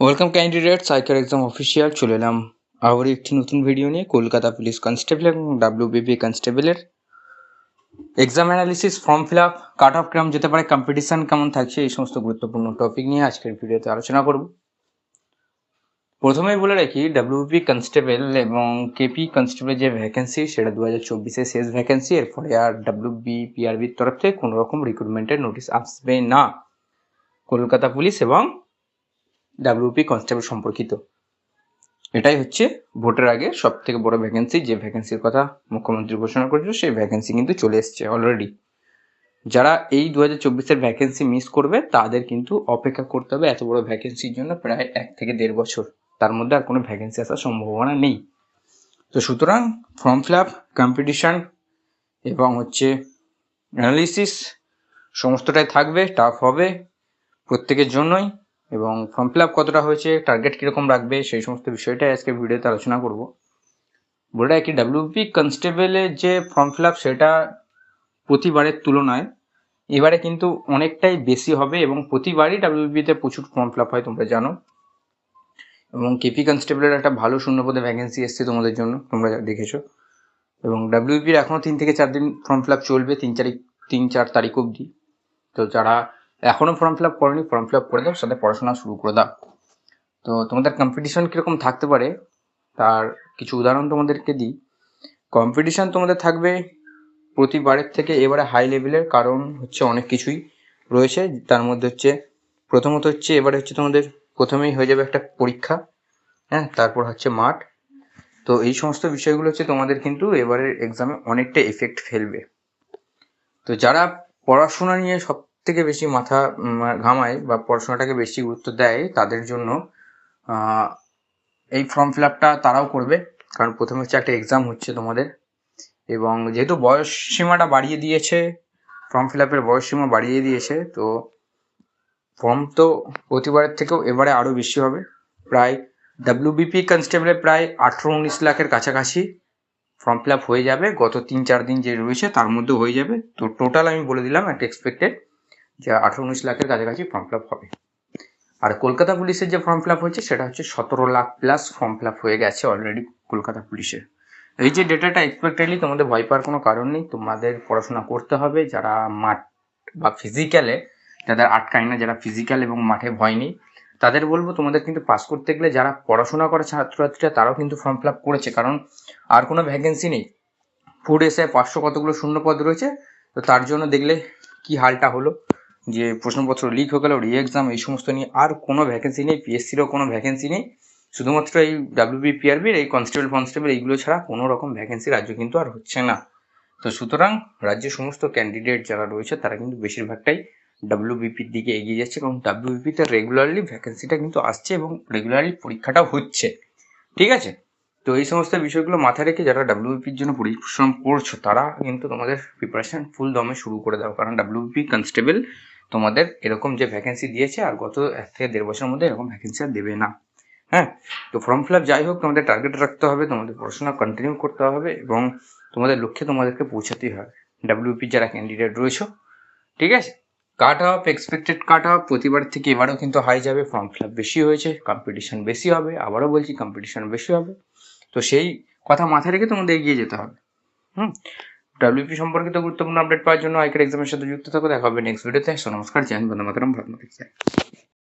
Welcome candidate cycle exam official চলে এলাম আবার একটি নতুন ভিডিও নিয়ে কলকাতা পুলিশ কনস্টেবল এবং ডাব্লিউবিপি কনস্টেবলের exam analysis form fill up cut off কেমন যেতে পারে কম্পিটিশান কেমন থাকছে এই সমস্ত গুরুত্বপূর্ণ টপিক নিয়ে আজকের ভিডিওতে আলোচনা করব প্রথমেই বলে রাখি ডাব্লিউপি কনস্টেবল এবং কেপি কনস্টেবলের যে ভ্যাকেন্সি সেটা দু হাজার চব্বিশে শেষ ভ্যাকেন্সি এরপরে আর ডাব্লিউবি পিআরবির তরফ থেকে কোনো রকম রিক্রুটমেন্টের নোটিশ আসবে না কলকাতা পুলিশ এবং ডাব্লিউপি কনস্টেবল সম্পর্কিত। এটাই হচ্ছে ভোটের আগে সব থেকে বড় ভ্যাকেন্সি যে ভ্যাকেন্সির কথা মুখ্যমন্ত্রী ঘোষণা করেছিল, সেই ভ্যাকেন্সি কিন্তু চলে এসছে অলরেডি যারা এই দু হাজার চব্বিশের ভ্যাকেন্সি মিস করবে, তাদের কিন্তু অপেক্ষা করতে হবে এত বড় ভ্যাকেন্সির জন্য প্রায় এক থেকে দেড় বছর। তার মধ্যে আর কোনো ভ্যাকেন্সি আসার সম্ভাবনা নেই। তো সুতরাং ফর্ম ফিল আপ কম্পিটিশান এবং হচ্ছে অ্যানালিসিস সমস্তটাই থাকবে টাফ হবে প্রত্যেকের জন্যই। এবং ফর্ম ফিল আপ কতটা হয়েছে টার্গেট কীরকম রাখবে, সেই সমস্ত বিষয়টাই আজকে ভিডিওতে আলোচনা করব। বলে রাখি ডাব্লিউপি কনস্টেবলের যে ফর্ম ফিল আপ সেটা প্রতিবারের তুলনায় এবারে কিন্তু অনেকটাই বেশি হবে এবং প্রতিবারই ডাব্লিউবিতে প্রচুর ফর্ম ফিল আপ হয়, তোমরা জানো। এবং কেপি কনস্টেবলের একটা ভালো শূন্যপদে ভ্যাকেন্সি এসছে তোমাদের জন্য, তোমরা দেখেছ। এবং ডাব্লিউপির এখনও তিন থেকে চার দিন ফর্ম ফিল আপ চলবে, তিন তারিখ, তিন চার তারিখ অবধি। তো যারা এখনও ফর্ম ফিল আপ করেনি ফর্ম ফিল আপ করে দাও, সাথে পড়াশোনা শুরু করে দাও। তো তোমাদের কম্পিটিশন কীরকম থাকতে পারে, তার কিছু উদাহরণ তোমাদেরকে দিই। কম্পিটিশন তোমাদের থাকবে প্রতিবারের থেকে এবারে হাই লেভেলের কারণ হচ্ছে অনেক কিছুই রয়েছে। তার মধ্যে হচ্ছে, প্রথমত হচ্ছে, এবারে হচ্ছে তোমাদের প্রথমেই হয়ে যাবে একটা পরীক্ষা হ্যাঁ তারপর হচ্ছে মাঠ। তো এই সমস্ত বিষয়গুলো হচ্ছে তোমাদের কিন্তু এবারের এক্সামে অনেকটা এফেক্ট ফেলবে। তো যারা পড়াশোনা নিয়ে সব থেকে বেশি মাথা ঘামায় বা পড়াশোনাটাকে বেশি গুরুত্ব দেয় তাদের জন্য এই ফর্ম ফিল আপটা তারাও করবে। কারণ প্রথমে হচ্ছে একটা এক্সাম হচ্ছে তোমাদের। এবং যেহেতু বয়স সীমাটা বাড়িয়ে দিয়েছে ফর্ম ফিল আপের বয়স সীমা বাড়িয়ে দিয়েছে, তো ফর্ম তো প্রতিবারের থেকেও এবারে আরও বেশি হবে। প্রায় ডাব্লিউবিপি কনস্টেবলে প্রায় আঠেরো উনিশ লাখের কাছাকাছি ফর্ম ফিল আপ হয়ে যাবে। গত তিন চার দিন যে রয়েছে তার মধ্যে হয়ে যাবে। তো টোটাল আমি বলে দিলাম একটা এক্সপেক্টেড যে আঠেরো উনিশ লাখের কাছাকাছি ফর্ম ফিল হবে। আর কলকাতা পুলিশের যে ফর্ম ফিল হয়েছে, সেটা হচ্ছে সতেরো লাখ প্লাস ফর্ম ফিল হয়ে গেছে অলরেডি কলকাতা পুলিশের। এই যে ডেটাটা এক্সপেক্টেডলি তোমাদের ভয় পাওয়ার কোনো কারণ নেই, তোমাদের পড়াশোনা করতে হবে। যারা মাঠ বা ফিজিক্যালে যাদের আটকায় না, যারা ফিজিক্যাল এবং মাঠে ভয় নেই, তাদের বলব তোমাদের কিন্তু পাস করতে গেলে যারা পড়াশোনা করে ছাত্রছাত্রীরা, তারাও কিন্তু ফর্ম ফিল করেছে। কারণ আর কোনো ভ্যাকেন্সি নেই। ফুড এসে পাঁচশো কতগুলো শূন্য পদ রয়েছে, তো তার জন্য দেখলে কি হালটা হলো। যে প্রশ্নপত্র লিক হয়ে গেল রি এক্সাম এই সমস্ত নিয়ে আর কোনো ভ্যাকেন্সি নেই পিএসসিরও কোনো ভ্যাকেন্সি নেই। শুধুমাত্র এই ডাব্লিউবি পিআরবির এই কনস্টেবল ফনস্টেবল এইগুলো ছাড়া কোনো রকম ভ্যাকেন্সি রাজ্য কিন্তু আর হচ্ছে না। তো সুতরাং রাজ্যের সমস্ত ক্যান্ডিডেট যারা রয়েছে, তারা কিন্তু বেশিরভাগটাই ডাব্লিউবিপির দিকে এগিয়ে যাচ্ছে এবং ডাব্লিউবিপিতে রেগুলারলি ভ্যাকেন্সিটা কিন্তু আসছে এবং রেগুলারলি পরীক্ষাটাও হচ্ছে। ঠিক আছে? তো এই সমস্ত বিষয়গুলো মাথায় রেখে যারা ডাব্লিউবিপির জন্য পরিশ্রম করছ, তারা কিন্তু তোমাদের প্রিপারেশন ফুল দমে শুরু করে দাও। কারণ ডাব্লিউবিপি কনস্টেবল তোমাদের এরকম যে ভ্যাকেন্সি দিয়েছে আর গত এক থেকে দেড় বছরের মধ্যে এরকম ভ্যাকেন্সি আর দেবে না। হ্যাঁ? তো ফর্ম ফিল আপ যাই হোক, তোমাদের টার্গেট রাখতে হবে, তোমাদের পড়াশোনা কন্টিনিউ করতে হবে এবং তোমাদের লক্ষ্যে তোমাদেরকে পৌঁছাতেই হবে। ডাব্লিউপি যারা ক্যান্ডিডেট রয়েছে, ঠিক আছে? Cut off expected cut off, প্রতিবার থেকে এবারও কিন্তু হাই যাবে ফর্ম ফিল আপ বেশি হয়েছে কম্পিটিশন বেশি হবে, আবারও বলছি কম্পিটিশন বেশি হবে। তো সেই কথা মাথায় রেখে তোমাদের এগিয়ে যেতে হবে। হুম? ডাব্লিউপি সম্পর্কিত গুরুত্বপূর্ণ আপডেট পাওয়ার জন্য আইকার এক্সামের সাথে যুক্ত থাকো, দেখা হবে নেক্সট ভিডিওতে নমস্কার, জয় হিন্দ, বন্দে